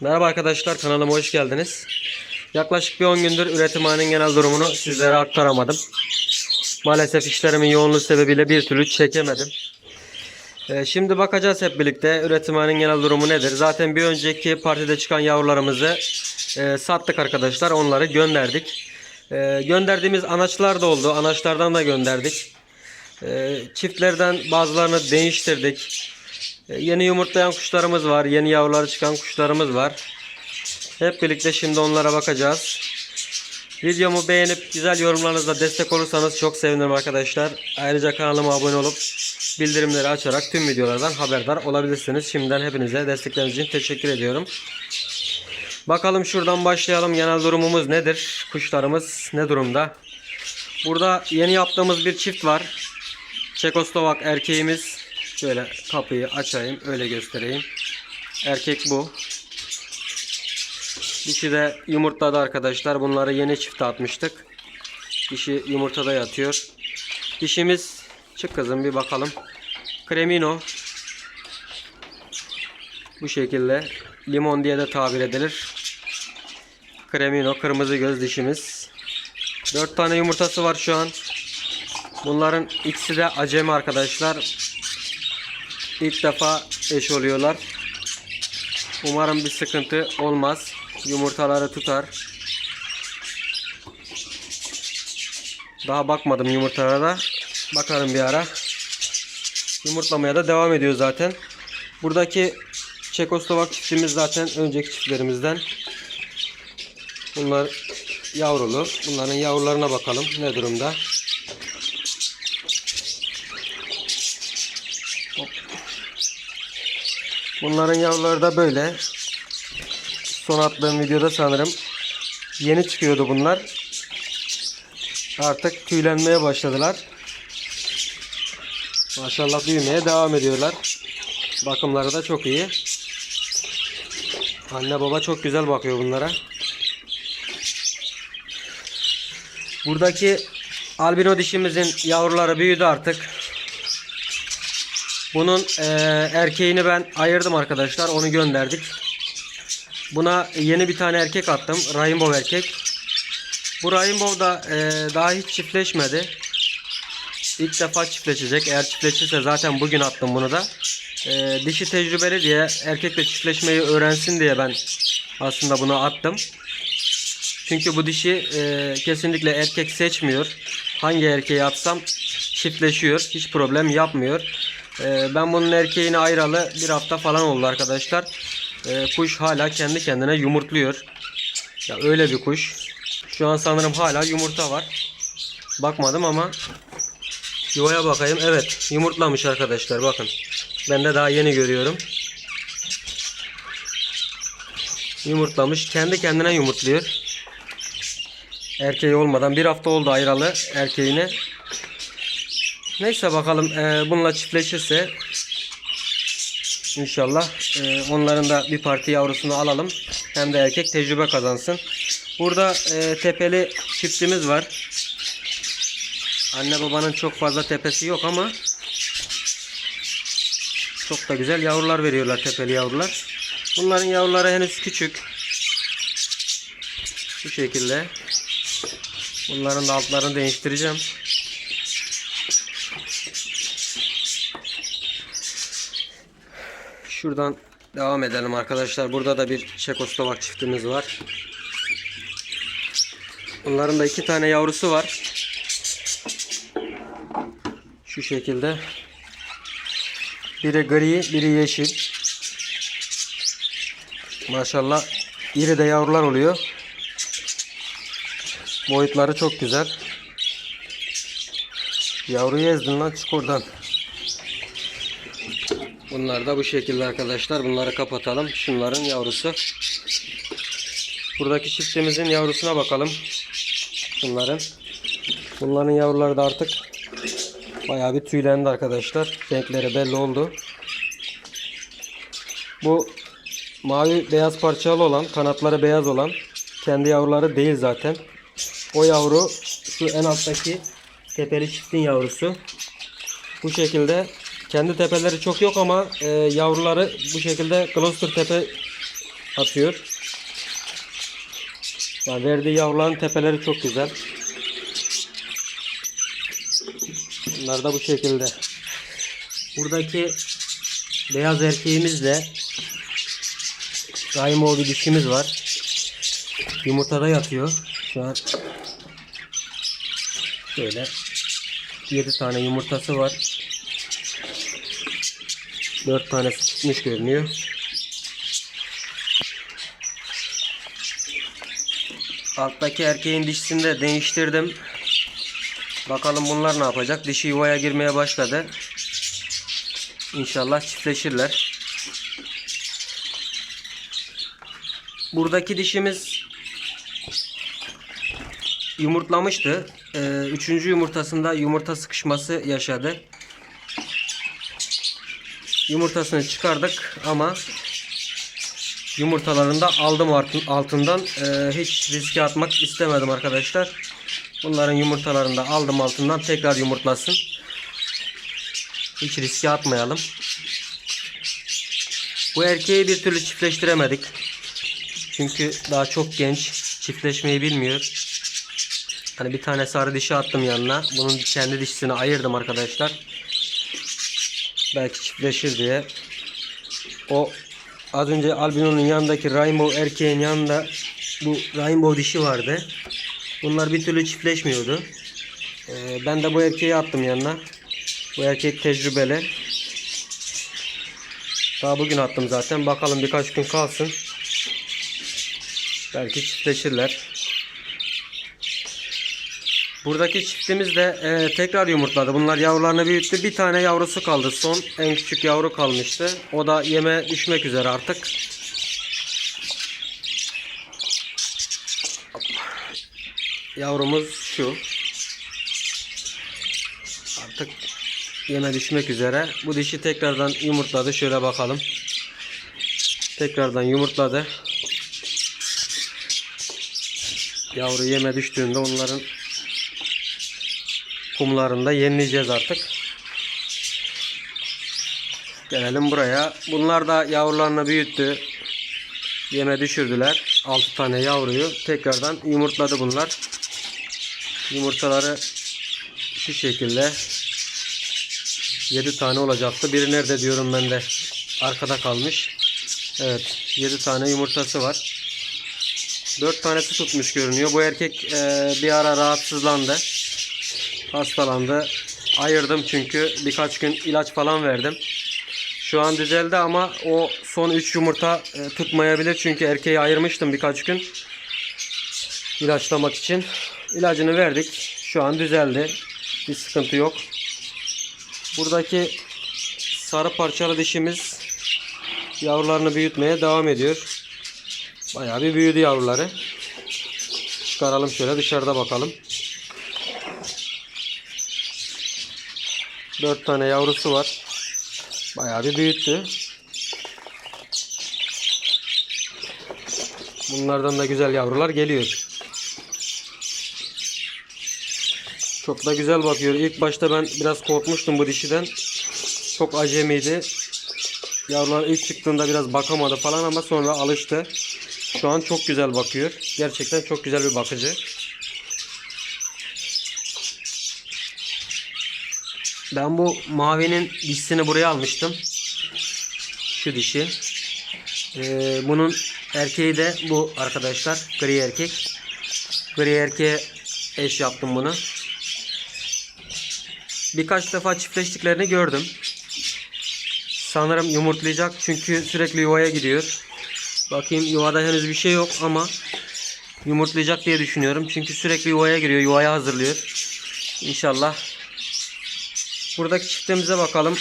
Merhaba arkadaşlar kanalıma hoş geldiniz. Yaklaşık bir 10 gündür üretimhanenin genel durumunu sizlere aktaramadım. Maalesef işlerimin yoğunluğu sebebiyle bir türlü çekemedim. Ee, şimdi bakacağız hep birlikte üretimhanenin genel durumu nedir? Zaten bir önceki partide çıkan yavrularımızı e, sattık arkadaşlar. Onları gönderdik. E, gönderdiğimiz anaçlar da oldu. Anaçlardan da gönderdik. E, çiftlerden bazılarını değiştirdik. E, Yeni yumurtlayan kuşlarımız var. Yeni yavruları çıkan kuşlarımız var. Hep birlikte şimdi onlara bakacağız. Videomu beğenip güzel yorumlarınızla destek olursanız çok sevinirim arkadaşlar. Ayrıca kanalıma abone olup bildirimleri açarak tüm videolardan haberdar olabilirsiniz. Şimdiden hepinize destekleriniz için teşekkür ediyorum. Bakalım şuradan başlayalım. Genel durumumuz nedir? Kuşlarımız ne durumda? Burada yeni yaptığımız bir çift var. Çekoslovak erkeğimiz. Şöyle kapıyı açayım. Öyle göstereyim. Erkek bu. Dişi de yumurtladı arkadaşlar. Bunları yeni çifte atmıştık. Dişi yumurtada yatıyor. Dişimiz çık kızım bir bakalım. Cremino. Bu şekilde. Limon diye de tabir edilir. Cremino kırmızı göz dişimiz. 4 tane yumurtası var şu an. Bunların ikisi de acemi arkadaşlar. İlk defa eş oluyorlar. Umarım bir sıkıntı olmaz. Yumurtaları tutar. Daha bakmadım yumurtalara da. Bakarım bir ara. Yumurtlamaya da devam ediyor zaten. Buradaki Çekoslovak çiftimiz zaten önceki çiftlerimizden. Bunlar yavrulu. Bunların yavrularına bakalım ne durumda. Bunların yavruları da böyle. Son attığım videoda sanırım yeni çıkıyordu bunlar. Artık tüylenmeye başladılar. Maşallah büyümeye devam ediyorlar. Bakımları da çok iyi. Anne baba çok güzel bakıyor bunlara. Buradaki albino dişimizin yavruları büyüdü artık. Bunun eee, erkeğini ben ayırdım arkadaşlar. Onu gönderdik. Buna yeni bir tane erkek attım. Rainbow erkek. Bu Rainbow da eee, daha hiç çiftleşmedi. İlk defa çiftleşecek. Eğer çiftleşirse zaten bugün attım bunu da. Eee, dişi tecrübeli diye erkekle çiftleşmeyi öğrensin diye ben aslında bunu attım. Çünkü bu dişi eee, kesinlikle erkek seçmiyor. Hangi erkeği atsam çiftleşiyor. Hiç problem yapmıyor. Eee, ben bunun erkeğini ayıralı bir hafta falan oldu arkadaşlar. Eee, kuş hala kendi kendine yumurtluyor. Ya öyle bir kuş. Şu an sanırım hala yumurta var. Bakmadım ama yuvaya bakayım. Evet yumurtlamış arkadaşlar bakın. Ben de daha yeni görüyorum. Yumurtlamış. Kendi kendine yumurtluyor. Erkeği olmadan bir hafta oldu ayıralı erkeğine. Neyse bakalım eee, bununla çiftleşirse İnşallah eee, onların da bir parti yavrusunu alalım. Hem de erkek tecrübe kazansın. Burada eee, tepeli çiftimiz var. Anne babanın çok fazla tepesi yok ama çok da güzel yavrular veriyorlar tepeli yavrular. Bunların yavruları henüz küçük. Bu şekilde. Bunların da altlarını değiştireceğim. Şuradan devam edelim arkadaşlar. Burada da bir Çekoslovak çiftimiz var. Bunların da iki tane yavrusu var. Şu şekilde. Biri gri, biri yeşil. Maşallah iri de yavrular oluyor. Boyutları çok güzel. Yavruyu ezdin lan çık oradan. Bunlar da bu şekilde arkadaşlar. Bunları kapatalım. Şunların yavrusu. Buradaki çiftimizin yavrusuna bakalım. Bunların. Bunların yavruları da artık bayağı bir tüylendi arkadaşlar. Renkleri belli oldu. Bu mavi beyaz parçalı olan, kanatları beyaz olan kendi yavruları değil zaten. O yavru şu en alttaki tepeli çiftin yavrusu. Bu şekilde kendi tepeleri çok yok ama e, yavruları bu şekilde cluster tepe atıyor. Yani verdiği yavruların tepeleri çok güzel. Bunlar da bu şekilde. Buradaki beyaz erkeğimizle Daimo bir dişimiz var. Yumurtada yatıyor. Şu an şöyle 7 tane yumurtası var. 4 tanesi tutmuş görünüyor. Alttaki erkeğin dişisini de değiştirdim. Bakalım bunlar ne yapacak. Dişi yuvaya girmeye başladı. İnşallah çiftleşirler. Buradaki dişimiz yumurtlamıştı. Ee, üçüncü yumurtasında yumurta sıkışması yaşadı. Yumurtasını çıkardık ama yumurtalarını da aldım altın- altından. Ee, hiç riske atmak istemedim arkadaşlar. Bunların yumurtalarını da aldım altından tekrar yumurtlasın. Hiç riske atmayalım. Bu erkeği bir türlü çiftleştiremedik. Çünkü daha çok genç. Çiftleşmeyi bilmiyor. Hani bir tane sarı dişi attım yanına. Bunun kendi dişisini ayırdım arkadaşlar. Belki çiftleşir diye. O az önce albinonun yanındaki rainbow erkeğin yanında bu rainbow dişi vardı. Bunlar bir türlü çiftleşmiyordu. Ee, ben de bu erkeği attım yanına. Bu erkek tecrübeli. Daha bugün attım zaten. Bakalım birkaç gün kalsın. Belki çiftleşirler. Buradaki çiftimiz de e, tekrar yumurtladı. Bunlar yavrularını büyüttü. Bir tane yavrusu kaldı. Son en küçük yavru kalmıştı. O da yeme düşmek üzere artık. Yavrumuz şu. Artık yeme düşmek üzere. Bu dişi tekrardan yumurtladı. Şöyle bakalım. Tekrardan yumurtladı. Yavru yeme düştüğünde onların kumlarında yenileyeceğiz artık. Gelelim buraya. Bunlar da yavrularını büyüttü. Yeme düşürdüler. 6 tane yavruyu tekrardan yumurtladı bunlar. Yumurtaları şu şekilde 7 tane olacaktı. Biri nerede diyorum ben de. Arkada kalmış. Evet. 7 tane yumurtası var. 4 tanesi tutmuş görünüyor. Bu erkek e, bir ara rahatsızlandı. Hastalandı. Ayırdım çünkü birkaç gün ilaç falan verdim. Şu an düzeldi ama o son 3 yumurta e, tutmayabilir. Çünkü erkeği ayırmıştım birkaç gün. ilaçlamak için. İlacını verdik. Şu an düzeldi. Bir sıkıntı yok. Buradaki sarı parçalı dişimiz yavrularını büyütmeye devam ediyor. Bayağı bir büyüdü yavruları. Çıkaralım şöyle dışarıda bakalım. 4 tane yavrusu var. Bayağı bir büyüttü. Bunlardan da güzel yavrular geliyor. Çok da güzel bakıyor. İlk başta ben biraz korkmuştum bu dişiden. Çok acemiydi. Yavrular ilk çıktığında biraz bakamadı falan ama sonra alıştı. Şu an çok güzel bakıyor. Gerçekten çok güzel bir bakıcı. Ben bu mavinin dişisini buraya almıştım. Şu dişi. Ee, bunun erkeği de bu arkadaşlar. Gri erkek. Gri erkeğe eş yaptım bunu. Birkaç defa çiftleştiklerini gördüm. Sanırım yumurtlayacak çünkü sürekli yuvaya gidiyor. Bakayım yuvada henüz bir şey yok ama yumurtlayacak diye düşünüyorum. Çünkü sürekli yuvaya giriyor, yuvaya hazırlıyor. İnşallah. Buradaki çiftimize bakalım.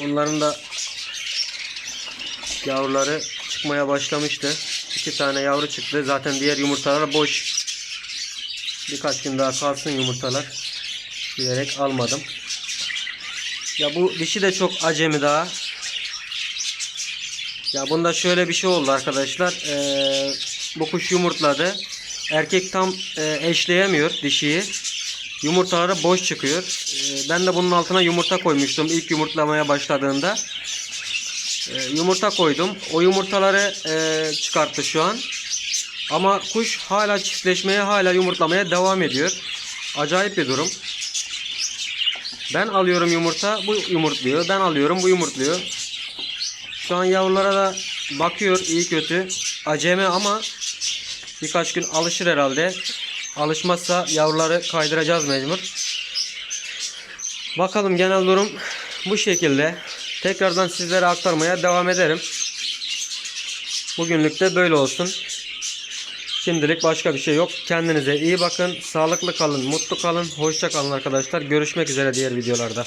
Onların da yavruları çıkmaya başlamıştı. İki tane yavru çıktı. Zaten diğer yumurtalar boş. Birkaç gün daha kalsın yumurtalar. Bilerek almadım. Ya bu dişi de çok acemi daha. Ya bunda şöyle bir şey oldu arkadaşlar. Ee, bu kuş yumurtladı. Erkek tam e, eşleyemiyor dişiyi. Yumurtaları boş çıkıyor. Ee, ben de bunun altına yumurta koymuştum ilk yumurtlamaya başladığında. e, yumurta koydum. O yumurtaları e, çıkarttı şu an. Ama kuş hala çiftleşmeye, hala yumurtlamaya devam ediyor. Acayip bir durum. Ben alıyorum yumurta, bu yumurtluyor. Ben alıyorum, bu yumurtluyor. Şu an yavrulara da bakıyor iyi kötü. Aceme ama birkaç gün alışır herhalde. Alışmazsa yavruları kaydıracağız mecbur. Bakalım genel durum bu şekilde. Tekrardan sizlere aktarmaya devam ederim. Bugünlük de böyle olsun. Şimdilik başka bir şey yok. Kendinize iyi bakın. Sağlıklı kalın, mutlu kalın. Hoşça kalın arkadaşlar. Görüşmek üzere diğer videolarda.